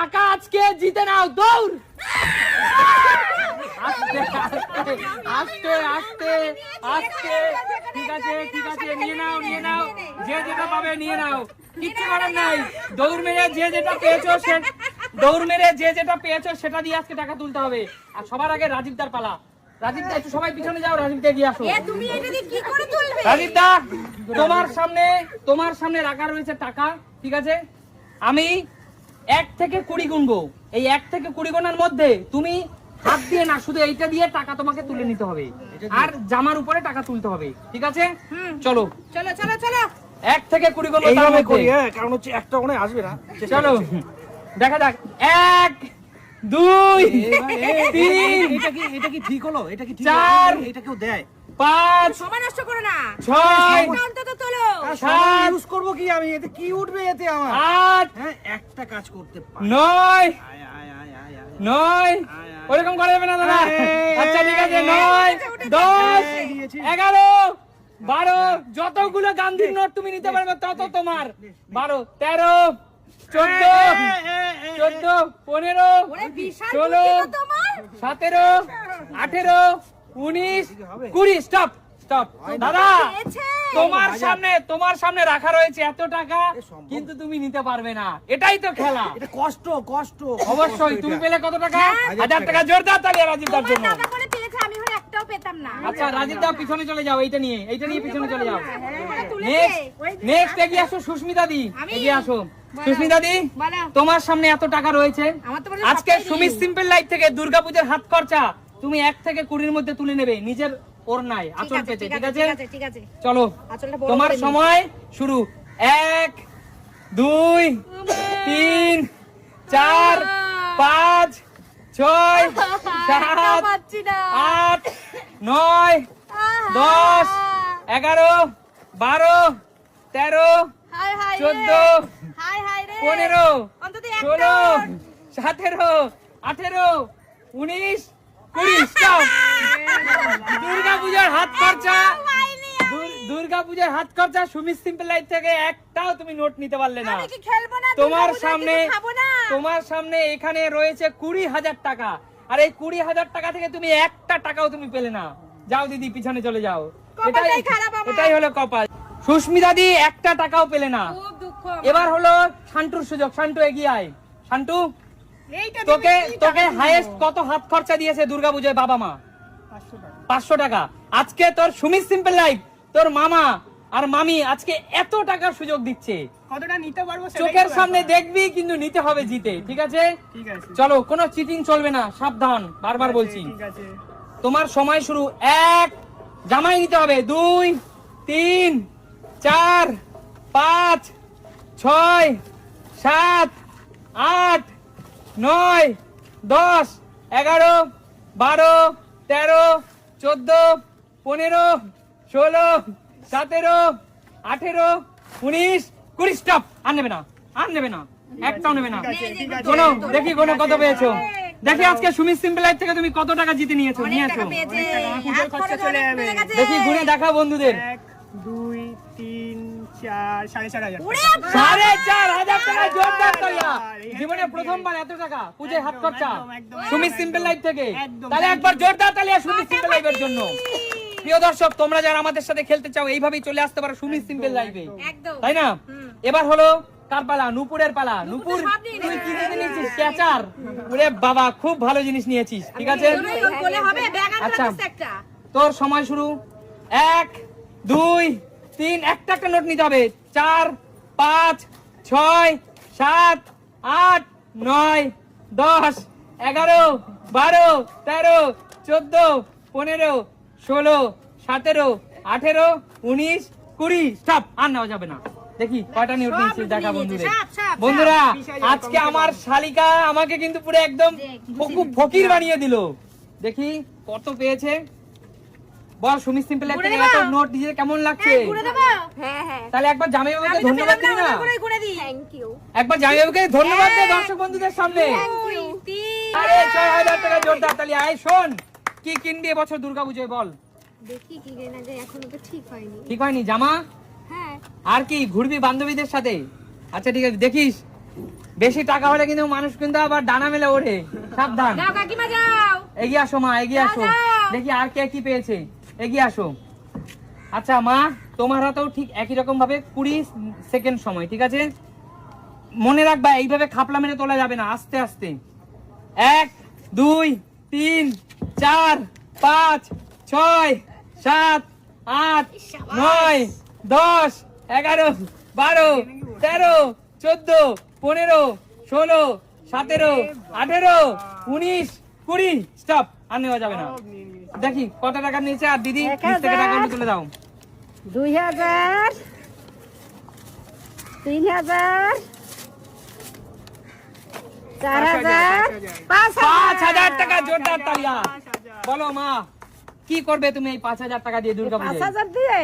টাকা আজকে জিতে নাও দৌড়! আস্তে আস্তে আস্তে আস্তে ঠিক আছে ঠিক আছে নিয়ে নাও নিয়ে নাও যে যেটা পাবে নিয়ে নাও। কিচ্ছু করার নাই। দৌড় মেরে যে যেটা পেয়েছ সে দৌড় মেরে যে যেটা পেয়েছ সেটা দিয়ে আজকে টাকা তুলতে হবে। আর সবার আগে রাজীব দার পালা। রাজীব দা একটু সবাই পিছনে যাও রাজীব দা গিয়ে আসো। তুমি এটা দিয়ে কি করে তুলবে? রাজীব দা তোমার সামনে তোমার সামনে রাখা রয়েছে টাকা ঠিক আছে? আমি এক থেকে কুড়ি গুনবো এই এক থেকে কুড়ি গোনার মধ্যে তুমি হাত দিয়ে না শুধু এইটা দিয়ে টাকা তোমাকে তুলে নিতে হবে। আর জামার উপরে টাকা তুলতে হবে ঠিক আছে? চলো। চলো চলো চলো। এক থেকে কুড়ি এইভাবে করি হ্যাঁ কারণ হচ্ছে একটা মনে আসবে না। চলো। দেখা যাক। এক দুই তিন এটা কি এটা কি ঠিক হলো? এটা কি ঠিক চার। এটা কেউ দেয়? পাঁচ সময় নষ্ট করো না। ছয় অন্তত তোলো। সাত। ইউজ করব কি আমি? এতে কি উঠবে এতে আমার? আট হ্যাঁ একটা কাজ করতে পারি। নয় আয় আয় আয় আয় আয়। নয় ওরকম করা যাবে না দাদা। আচ্ছা ঠিক আছে নয় দশ এগারো বারো যতগুলো গান্ধীর নোট তুমি নিতে পারবে তত তোমার। বারো তেরো চোদ্দ চোদ্দ পনেরো ষোলো সতেরো আঠেরো উনিশ কুড়ি স্টপ স্টপ দাদা তোমার সামনে তোমার সামনে রাখা রয়েছে এত টাকা কিন্তু তুমি নিতে পারবে না। এটাই তো খেলা। এটা কষ্ট কষ্ট। অবশ্যই তুমি পেলে কত টাকা? হাজার হাজার টাকা। জোরদার তালি রাজীব দার জন্য। দাদা বলে পেয়েছে আমি হলে একটাও পেতাম না। আচ্ছা রাজীব দা পিছনে চলে যাও এইটা নিয়ে এইটা নিয়ে পিছনে চলে যাও। হ্যাঁ, নেক্সট ওই যে, নেক্সট এগিয়ে আসো সুস্মিতা দি। আমি? এগিয়ে আসো। সুস্মিতা দি তোমার সামনে এত টাকা রয়েছে। আমার তো আজকে সুমিত সিম্পল লাইফ থেকে দুর্গাপূজার হাত খরচা। তুমি এক থেকে কুড়ির মধ্যে তুলে নেবে নিজের ওর নাই আচল পেতে ঠিক আছে, আছে? ঠিক আছে, চলো তোমার সময় শুরু। এক দুই তিন চার পাঁচ ছয় সাত আট নয় দশ এগারো বারো তেরো চোদ্দ। পনেরো ষোলো। সতেরো আঠেরো উনিশ স্টপ দুর্গা পূজার হাত খরচা। দুর্গা পূজার হাত খরচা সুমিত সিম্পল লাইফ থেকে একটাও তুমি নোট নিতে পারলে না। তোমার সামনে তোমার সামনে এখানে রয়েছে কুড়ি হাজার টাকা। আর এই কুড়ি হাজার টাকা থেকে তুমি একটা টাকাও তুমি পেলে না। যাও দিদি পিছনে চলে যাও। এটাই হলো কপাল। সুস্মিতা দি একটা টাকাও পেলে না। এবার হলো শান্টুর সুযোগ। শান্টু এগিয়ে আয়। শান্টু? তোকে তোকে হাইয়েস্ট কত হাত খরচা দিয়েছে দুর্গাপূজায় বাবা মা? পাঁচশো টাকা। আজকে তোর সুমিত সিম্পল লাইফ তোর মামা আর মামি আজকে এত টাকার সুযোগ দিচ্ছে। কতটা নিতে পারব চোখের সামনে দেখবি কিন্তু নিতে হবে জিতে ঠিক আছে? চলো কোনো চিটিং চলবে না সাবধান বারবার বলছি। তোমার সময় শুরু। এক জামাই নিতে হবে। দুই তিন চার পাঁচ ছয় সাত আট নয় দশ এগারো বারো তেরো চোদ্দ পনেরো ষোলো সতেরো আঠেরো উনিশ কুড়ি। স্টপ! আর নেবে না আর নেবে না একটাও নেবে না। কোনো দেখি কোনো কত পেয়েছ। দেখি আজকে সুমিত সিম্পল লাইফ থেকে তুমি কত টাকা জিতে নিয়েছো নিয়েছো। দেখি গুনে দেখা বন্ধুদের। এক দুই তিন সাড়ে চার হাজার বাবা! সাড়ে চার হাজার টাকা জোরদার তালিয়া জীবনে প্রথমবার এত টাকা পুজোয় হাত খরচা। একদম, একদম, সুমিত একদম, সিম্পল লাইফ থেকে। তাহলে একবার জোরদার তালিয়া সুমিত সিম্পল লাইফের জন্য। প্রিয় দর্শক তোমরা যারা আমাদের সাথে খেলতে চাও এইভাবেই চলে আসতে পারো সুমিত সিম্পল লাইফে। তাই না? এবার হলো কার পালা? নুপুরের পালা। নুপুর তুই কি নিয়েছিস? ক্যাচার। ওরে বাবা খুব ভালো জিনিস নিয়েছিস ঠিক আছে? আচ্ছা। তোর সময় শুরু। এক দুই তিন একটা একটা নোট নিতে হবে। চার পাঁচ ছয় সাত আট নয় দশ এগারো বারো তেরো চোদ্দ পনেরো ষোলো সতেরো আঠেরো উনিশ কুড়ি। স্টপ আর নেওয়া যাবে না। দেখি কয়টা নোট সব নিয়েছিস দেখা বন্ধুদের। বন্ধুরা আজকে আমার শালিকা আমাকে কিন্তু পুরো একদম ফকির বানিয়ে দিল। দেখি কত পেয়েছে। বল সুমিত সিম্পল একটা নোট দিয়ে কেমন লাগছে? হ্যাঁ, ঘুরে দেবো? হ্যাঁ হ্যাঁ। তাহলে একবার জামাই বাবুকে ধন্যবাদ না? না ঘুরে দিই। থ্যাংক ইউ একবার জামাই বাবুকে ধন্যবাদ দে দর্শক বন্ধুদের সামনে। দুই তিন আরে ছয় হাজার টাকা জোরদার তালি। আয় শোন কি কিনবি এবছর দুর্গা পুজোয় বল। দেখি কি কেনা যায় এখনও তো ঠিক হয়নি। ঠিক হয়নি জামা? হ্যাঁ। আর কি ঘুরবি বান্ধবীদের সাথে? আচ্ছা ঠিক আছে দেখিস। বেশি টাকা হলে কিন্তু মানুষ কিন্তু আবার ডানা মেলে ওঠে সাবধান। যাও কাকিমা যাও। এগিয়ে আসো মা এগিয়ে আসো। দেখি আর কে কি পেয়েছে। এগিয়ে আসো। আচ্ছা মা তোমার হাতেও ঠিক একই রকম ভাবে কুড়ি সেকেন্ড সময় ঠিক আছে? মনে রাখবা এইভাবে খাপলা মেরে তোলা যাবে না আস্তে আস্তে। এক দুই তিন চার পাঁচ ছয় সাত আট নয় দশ এগারো বারো তেরো চোদ্দ পনেরো ষোলো সতেরো আঠেরো উনিশ কুড়ি। স্টপ আর নেওয়া যাবে না। দেখি কত টাকা নিয়েছে? আর দিদি নিচ তুলে দাও। দুই হাজার তিন হাজার চার হাজার পাঁচ হাজার। টাকা জোরদার তালিয়া। বলো মা কি করবে তুমি এই পাঁচ হাজার টাকা দিয়ে দুর্গা পাঁচ হাজার দিয়ে?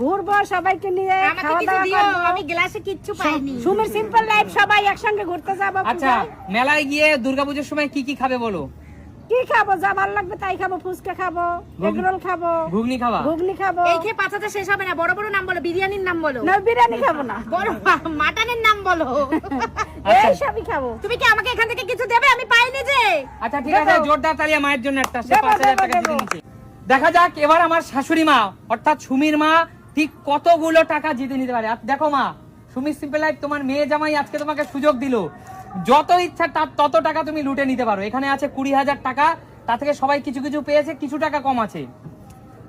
ঘুরবো সবাইকে নিয়ে খাওয়া দাওয়া করব। আমি গ্লাসে কিচ্ছু পাইনি। সুমির সিম্পল লাইফ সবাই একসঙ্গে ঘুরতে যাব আচ্ছা মেলায় গিয়ে দুর্গাপুজোর সময় কি কি খাবে বলো? কি খাব? যা ভালো লাগবে তাই খাব। ফুচকা খাব এগরোল খাব ঘুগনি খাবা? ঘুগনি খাব। এই খেয়ে হাজার শেষ হবে না। বড় বড় নাম বলো বিরিয়ানির নাম বলো। না বিরিয়ানি খাব না। বড় মাটনের নাম বলো। আচ্ছা। এই সবই খাব। তুমি কি আমাকে এখান থেকে কিছু দেবে? আমি পাইনি যে। আচ্ছা ঠিক আছে জোরদার তালিয়া মায়ের জন্য একটা সে দেবো, পাঁচ হাজার দেবো, টাকা জিতে দেবো। দেখা যাক এবার আমার শাশুড়ি মা অর্থাৎ সুমির মা ঠিক কতগুলো টাকা জিতে নিতে পারে। আর দেখো মা সুমির সিম্পল লাইফ তোমার মেয়ে জামাই আজকে তোমাকে সুযোগ দিল। যত ইচ্ছা তার তত টাকা তুমি লুটে নিতে পারো। এখানে আছে কুড়ি হাজার টাকা তা থেকে সবাই কিছু কিছু পেয়েছে কিছু টাকা কম আছে।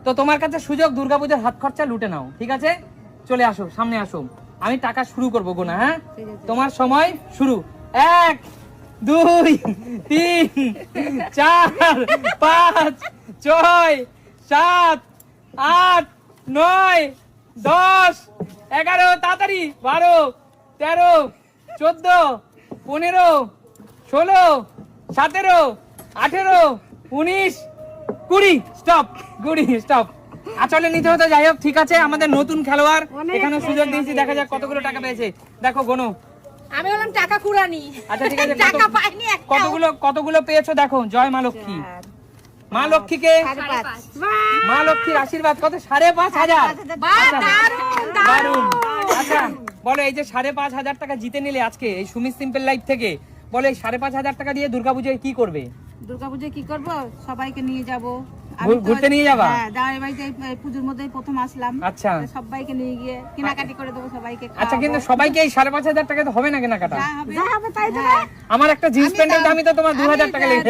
তো তোমার কাছে সুযোগ দুর্গাপূজার হাত খরচা লুটে নাও ঠিক আছে? চলে আসো সামনে আসো। আমি টাকা শুরু করব গোনা হ্যাঁ? তোমার সময় শুরু। এক দুই তিন চার পাঁচ ছয় সাত আট নয় দশ এগারো তাড়াতাড়ি বারো তেরো চোদ্দ পনেরো ষোলো সতেরো আঠেরো উনিশ কুড়ি। স্টপ কুড়ি স্টপ আচলে নিতে হতো যাই হোক ঠিক আছে আমাদের নতুন খেলোয়াড়। এখানে সুযোগ দিয়েছি দেখা যাক কতগুলো টাকা পেয়েছে। দেখো গোনো। আমি বললাম টাকা কুড়ানি। আচ্ছা ঠিক আছে টাকা পাইনি কতগুলো কতগুলো পেয়েছ? দেখো জয় মা লক্ষ্মী। মা লক্ষ্মীকে মা লক্ষ্মীর আশীর্বাদ কত? সাড়ে পাঁচ হাজার। বাহ আচ্ছা, আচ্ছা বলো এই যে সাড়ে পাঁচ হাজার টাকা জিতে নিলে আজকে এই সুমিত সিম্পল লাইফ থেকে বলো এই সাড়ে পাঁচ হাজার টাকা দিয়ে দুর্গাপুজোয় কি করবে? দুর্গাপুজোয় কি করব? সবাইকে নিয়ে যাব। ঘুরতে নিয়ে যাবা? হ্যাঁ দাঁড়াই বাড়িতে পুজোর মধ্যেই প্রথম আসলাম। আচ্ছা। সবাইকে নিয়ে গিয়ে কেনাকাটি করে দেবো সবাইকে আচ্ছা কিন্তু সবাইকে এই সাড়ে পাঁচ হাজার টাকা তো হবে না কেনাকাটা? হবে তাই হ্যাঁ। আমার একটা জিন্স আমি প্যান্টের দাম- দামই তো তোমার দু হাজার টাকা লেগে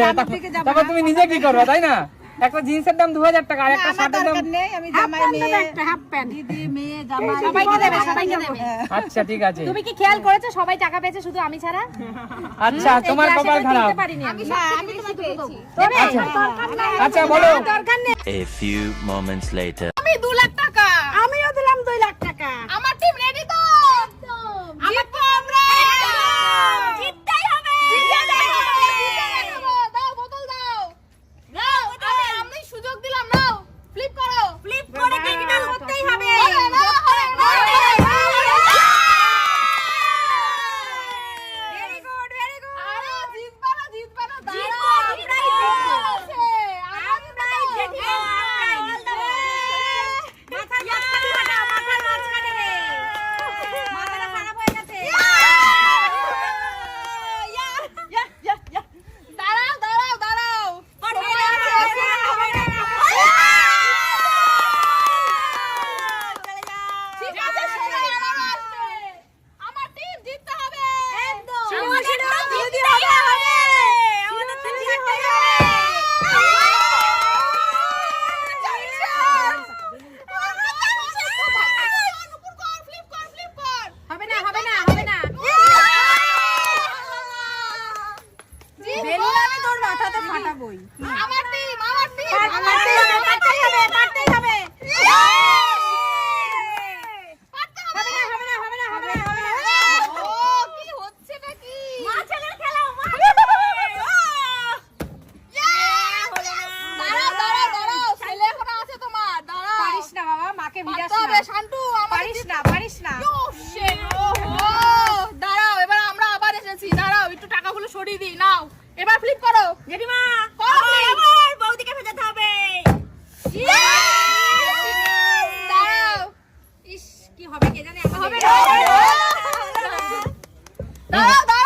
তারপর। তুমি নিজে কি করবে তাই না? একটা জিন্সের দাম দু হাজার টাকা আর একটা শার্টের দাম নেই আমি জামাই দেবে একটা হাফ প্যান্ট। দিদি মেয়ে জামাই। সবাইকে দেবে সবাইকে দেবে আচ্ছা ঠিক আছে। তুমি কি খেয়াল করেছ? সবাই টাকা পেয়েছে শুধু আমি ছাড়া? আচ্ছা তোমার কপাল খারাপ। পারিনি আমি। আমি তোমাকে পেয়েছি দেবে আচ্ছা। আচ্ছা বলো। দরকার নেই। A few moments later. আমি দু লাখ টাকা। আমিও দিলাম দুই লাখ টাকা। আমার টিম রেডি তো? আমার তো? আমরা জিততেই হবে জিতে দেখাবো দাও বোতল দাও নাও আমি আমি সুযোগ দিলাম নাও ফ্লিপ করো ফ্লিপ করে কেকটা করতেই হবে ভেরি গুড ভেরি গুড আরে জিতবা না জিতবা না দাঁড়াও আমরাই জিতবো আমরাই জিতবো মাথা মাঝখানে মাথা মাঝখানে মাথাটা খারাপ হয়ে গেছে দাঁড়াও দাঁড়াও দাঁড়াও ঠিক আছে সোজা আবার আসবে আমার টিম জিততে হবে একদম আমাদের টিম জিততে হবে আমাদের টিম জিততে হবে না হবে না। বেলুন আমি তোর মাথাতে ফাটাবোই আমার টিম আমার টিম আমার টিম পারতেই হবে পারতেই হবে পারতে হবে না হবে না হবে না হবে না হবে না ও কি হচ্ছে নাকি মা ছেলের খেলা মা দাঁড়াও দাঁড়াও দাঁড়াও ছেলে এখনও আছে তোমার দাঁড়াও পারিস না বাবা মাকে ভিড়াস পারতে হবে না শান্টু আমার পারিস না পারিস না ও shit, ওহো। দাঁড়াও এবার আমরা আবার এসেছি দাঁড়াও একটু টাকাগুলো সরিয়ে দিই নাও এবার ফ্লিপ করো জেঠিমা আমার বৌদিকে ভেজাতে হবে দাঁড়াও ইস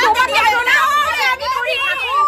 হবে না সবারই এত না, আমি করি,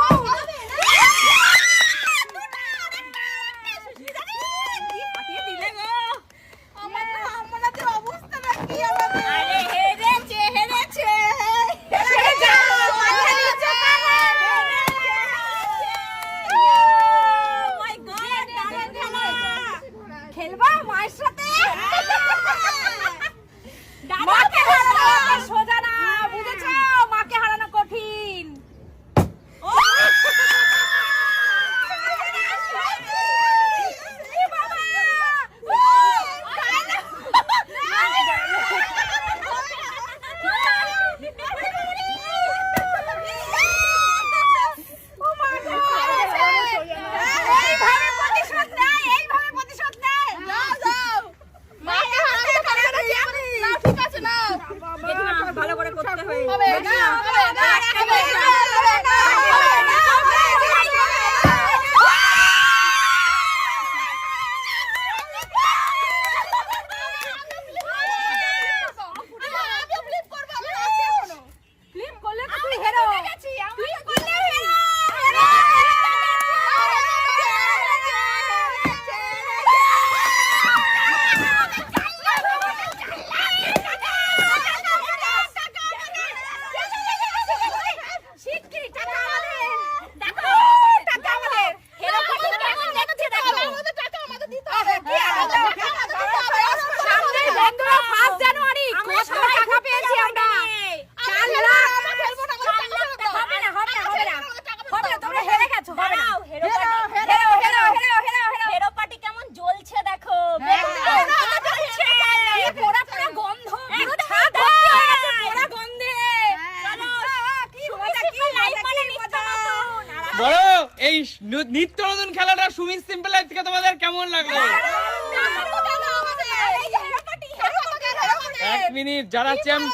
যারা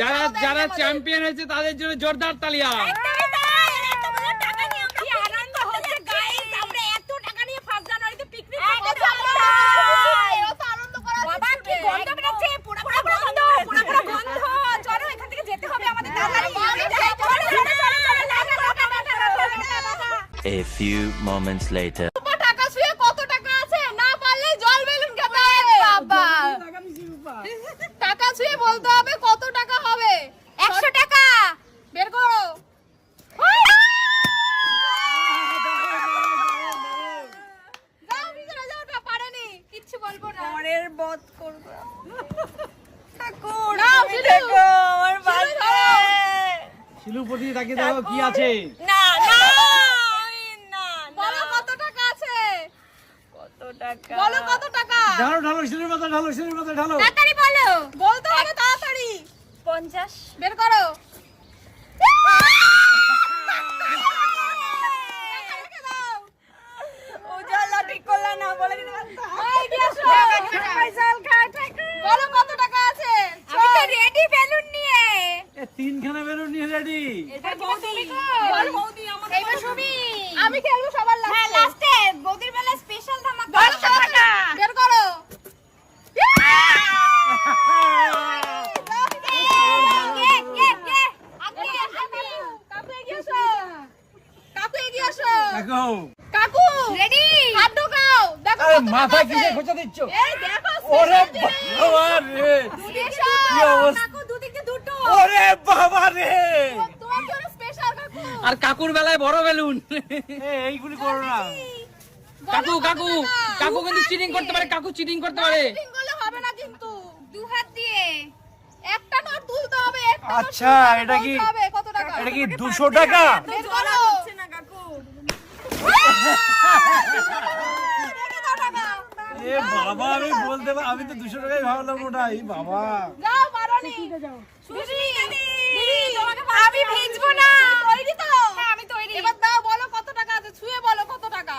যারা যারা চ্যাম্পিয়ন হয়েছে তাদের জন্য জোরদার তালিয়া A few moments later. টাকা শুয়ে কত টাকা আছে না পারলে জল বেলুন খেতে বাবা টাকা ছুঁয়ে বলতে হবে কত টাকা হবে একশো টাকা বের করো যাও ভিতরে যাও না পারেনি কিচ্ছু বলব না পরের বধ করব ঠাকুর নাও, তুমি শিলু। দেখো, আমার শিলু বাচ্চা। ধরো। শিলুপতি তাকে দেখো কি আছে না না আমি না বলো না। কত টাকা আছে কত টাকা। বলো কত টাকা? ঢালো ঢালো শিলুর মাথা ঢালো শিলুর মাথা ঢালো। তাড়াতাড়ি বলো। বলতে হবে তাড়াতাড়ি। পঞ্চাশ। বের করো। উজালা ঠিক করলা না বলে দিতে এই দিয়ে আসো। বলো কত টাকা আছে? আমি তো রেডি বেলুন নিয়ে। এ তিনখানা বেলুন নিয়ে রেডি আমি খেলব সবার লাস্টে লাস্টে বৌদির বেলা বের করো। কাকু। এগিয়ে আসো কাকু এগিয়ে আসো দেখো। কাকু রেডি হাত ঢোকাও। দেখো আরে কত টাকা মাথায় আছে। কিসে খোঁচা দিচ্ছ? এই দেখো ওরে বাবা রে। কি অবস্থা? দুটো। ওরে বাবা রে। তোমার জন্য স্পেশাল কাকু। আর কাকুর বেলায় বড় বেলুন। এইগুলি করো না। কাকু কাকু কাকু কিন্তু চিটিং করতে পারে কাকু চিটিং করতে পারে। হবে না কিন্তু। দু হাত দিয়ে। একটা নোট তুলতে হবে একটা আচ্ছা, এটা কি- কত টাকা? এটা কি দুশো টাকা না কাকু রেখে দাও টাকা। এ বাবা আমি বলতে আমি তো দুশো টাকাই ভাবলাম ওটা এই বাবা। যাও মারনি সুজি আমি ভিজবো না। তৈরি তো। হ্যাঁ আমি তৈরি। এবার দাও বলো কত টাকা আছে ছুঁয়ে বলো কত টাকা।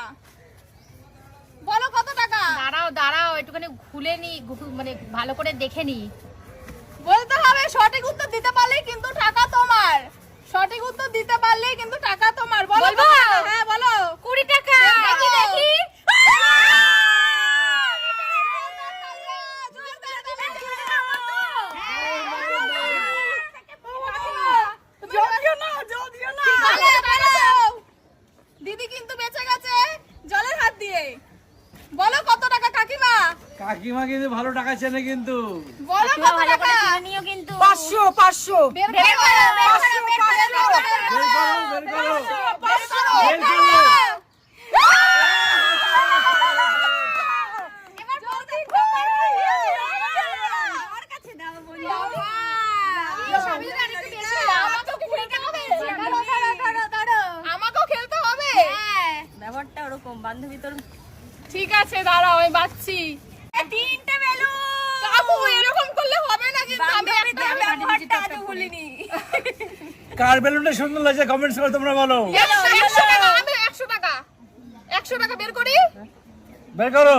বলো কত টাকা? দাঁড়াও দাঁড়াও একটুখানি খুলে নি মানে ভালো করে দেখে নি। বলতে হবে সঠিক উত্তর দিতে পারলেই কিন্তু টাকা তোমার। সঠিক উত্তর দিতে পারলেই কিন্তু টাকা তোমার। বলো? হ্যাঁ বলো। কুড়ি টাকা। দেখি দেখি দিদি কিন্তু বেঁচে গেছে জলের হাত দিয়ে। বলো কত টাকা কাকিমা? কাকিমা কিন্তু ভালো টাকা চেনে কিন্তু। বলো কত টাকা? নিও কিন্তু। পাঁচশো পাঁচশো। বের করো বের করো বের করো বের করো বের করো বের ওরকম বান্ধবী তোর আছে দাঁড়াও আমি বাচ্ছি। তিনটে বেলুন কাকু এরকম করলে হবে না কিন্তু আমি একটা ব্যাপারটা আজও ভুলিনি। কার বেলুনটা সুন্দর লাগছে কমেন্টস করে তোমরা বলো। একশো একশো টাকা। আমি একশো টাকা। একশো টাকা বের করি? বের করো।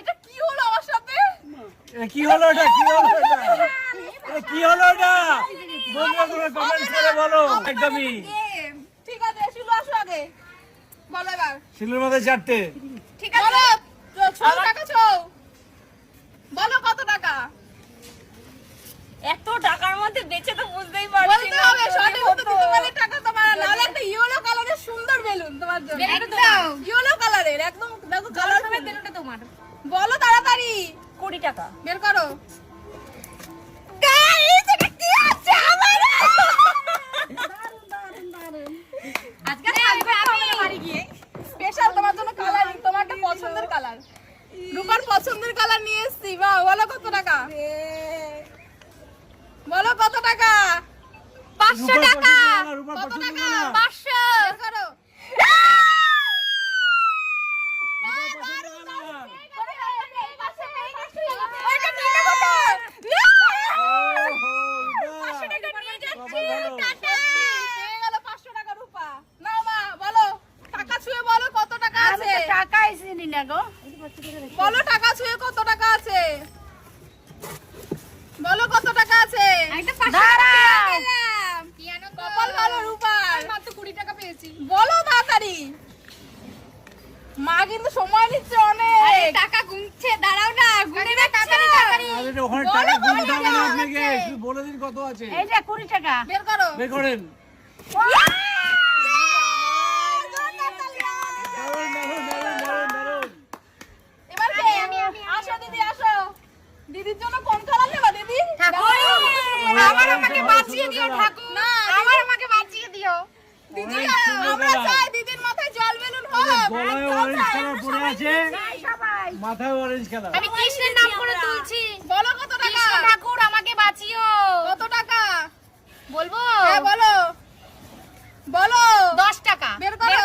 এটা কি হলো আমার সাথে? এ, কি হলো এটা? কি হলো এটা? এ, কি হলো এটা? বন্ধুরা তোমরা কমেন্টস করে বলো। একদমই ঠিক আছে শুরু আসো আগে বলো এবার শিলুর মধ্যে চারটে। ঠিক আছে। বলো। ছৌ টাকা ছৌ বলো কত টাকা? এত টাকার মধ্যে বেঁচে তো বুঝতেই পারছি বলতে না। হবে উত্তর দিতে পারলে টাকা তোমার নাহলে একটা ইয়েলো কালারের সুন্দর বেলুন তোমার জন্য। একদম। ইয়েলো কালারের একদম দেখো কালার বেলুনটা তোমার। বলো তাড়াতাড়ি। কুড়ি টাকা। বের করো। গাইস এটা কি আছে আমার? আজকে আমি বাড়ি গিয়ে স্পেশাল তোমার জন্য কালার তোমার একটা পছন্দের কালার। রূপার পছন্দের কালার নিয়ে এসছি। বা বলো কত টাকা? বলো কত টাকা? পাঁচশো টাকা। পছন্দ কত টাকা? পাঁচশো। করো ওইটা নিয়ে নেব তো। না! ওহো, এটা। পাঁচশো টাকা নিয়ে যাচ্ছি। বাবা ভালো। টাটা। পেয়ে একটা পাঁচশো টাকা পেয়ে গেলাম। কি আনন্দ কপাল ভালো রূপার মাত্র কুড়ি টাকা পেয়েছি বলো তাড়াতাড়ি মা কিন্তু সময় নিচ্ছে অনেক টাকা গুনছে দাঁড়াও না গুনে তাড়াতাড়ি তাড়াতাড়ি আরে ওখানে বলো, টাকা বলো, গুনতে হবে না বলো, আপনাকে আছে। শুধু বলে দিন কত আছে এই যে কুড়ি টাকা বের করো বের করেন দারুণ, দারুণ, দারুণ, দারুণ, দারুণ। এবার কে? আসো দিদি আসো দিদির জন্য কোন কালার নেবা দিদি? আমার আমাকে বাঁচিয়ে দিও ঠাকুর। না আমার আমাকে বাঁচিয়ে দিও। দিদি আমরা চাই দিদির মাথায় জল বেলুন হোক। গলায় অরেঞ্জ কালার পরে আছে? সবাই। মাথায় অরেঞ্জ কালার আমি কৃষ্ণের নাম করে তুলছি। বলো কত টাকা? ঠাকুর আমাকে বাঁচিও। কত টাকা? বলব? হ্যাঁ বলো। বলো। দশ টাকা। বের করো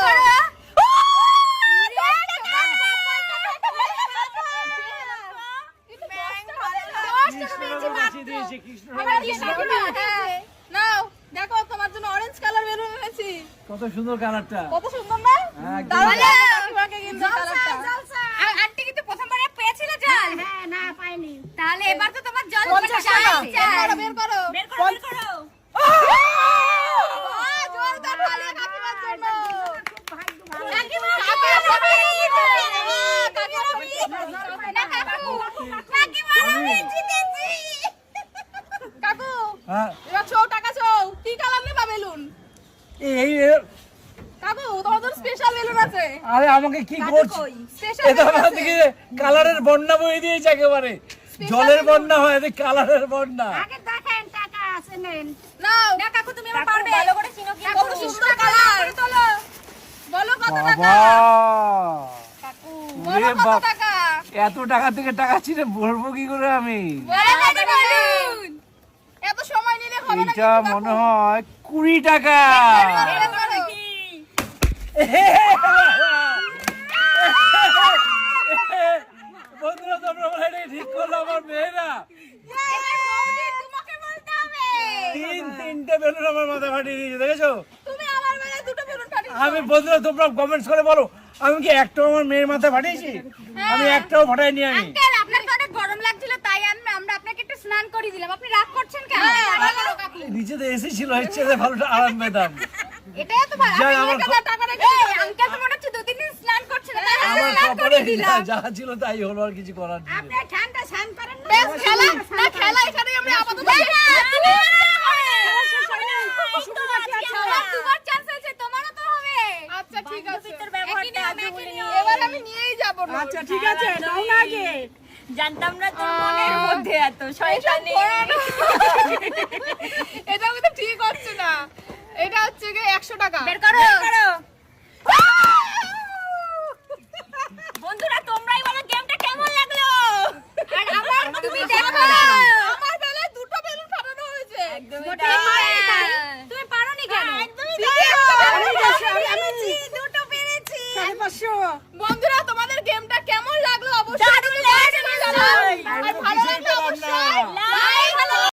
কৃষ্ণনগর বাঁচিয়ে দিয়েছে কৃষ্ণনগর নাও দেখো তোমার জন্য অরেঞ্জ কালার বেলুন এনেছি কত সুন্দর কালারটা কত সুন্দর না? কিন্তু কালারটা আন্টি কিন্তু প্রথমবারে পেয়েছিল জল। হ্যাঁ না পাইনি। তাহলে এবার তো তোমার জল বের করো বের করো বের করো বের করো আহ, জোরদার তালি কাকিমার জন্য খুব ভাগ্য ভালো কাকিমা কাকিমা কাকু হ্যাঁ। এবার টাকা ছৌ কি কালার নেবা বেলুন? এই কাকু স্পেশাল বেলুন আছে। আরে আমাকে কি করছে? স্পেশাল এটা আমার দিকে কালারের বন্যা বয়ে দিয়েছে একেবারে। জলের বন্যা হয় কালারের বন্যা। আগে দেখেন টাকা আছে নেন নাও না কাকু তুমি আমার পারবে। ভালো করে চিনো কি কত সুন্দর কালার। তোলো। বলো কত টাকা? বাবা বলো কত টাকা? এত টাকা থেকে টাকা ছিঁড়ে বলব কি করে আমি? এত এইটা মনে হয় কুড়ি টাকা। বন্ধুরা তোমরা এটা ঠিক করল আমার মেয়েরা? তোমাকে বলতে হবে তিন তিনটে বেলুন আমার মাথা ফাটিয়ে দিয়েছে দেখেছ? আমি বন্ধুরা তোমরা কমেন্টস করে বলো আমি কি একটাও আমার মেয়ের মাথা ফাটিয়েছি? আমি একটাও ফাটাইনি আমি। গরম লাগছিল তাই আনবে আমরা আপনাকে একটু স্নান করিয়ে দিলাম। আপনি রাগ করছেন কেন? নিচে তো এসি ছিল ইচ্ছে ভালোটা আরাম পেতাম। এটাই তো ভালো আঙ্কেল তো মনে হচ্ছে দু তিন স্নান করছে না তাই আমি আমার কপালে যা ছিল তাই হলো আর কিছু করার নেই। আপনি ঠান্ডা স্নান করেন না। খেলা না খেলা